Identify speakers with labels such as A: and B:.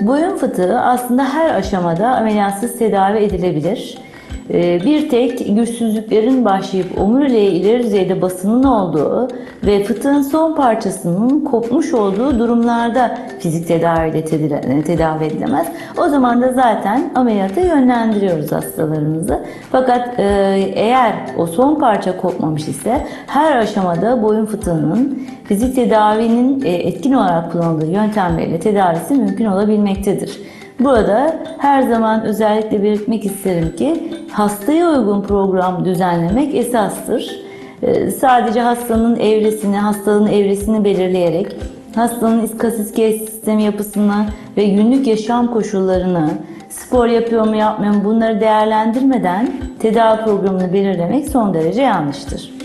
A: Boyun fıtığı aslında her aşamada ameliyatsız tedavi edilebilir. Ee, Bir tek güçsüzlüklerin başlayıp omuriliğe ileri düzeyde basının olduğu ve fıtığın son parçasının kopmuş olduğu durumlarda fizik tedaviyle tedile- tedavi edilemez. O zaman da zaten ameliyata yönlendiriyoruz hastalarımızı. Fakat e, eğer o son parça kopmamış ise her aşamada boyun fıtığının fizik tedavinin e, etkin olarak kullanıldığı yöntemleriyle tedavisi mümkün olabilmektedir. Burada her zaman özellikle belirtmek isterim ki hastaya uygun program düzenlemek esastır. Ee, Sadece hastanın evresini, hastalığın evresini belirleyerek hastanın iskas iskelet sistemi yapısını ve günlük yaşam koşullarını, spor yapıyor mu yapmıyor mu bunları değerlendirmeden tedavi programını belirlemek son derece yanlıştır.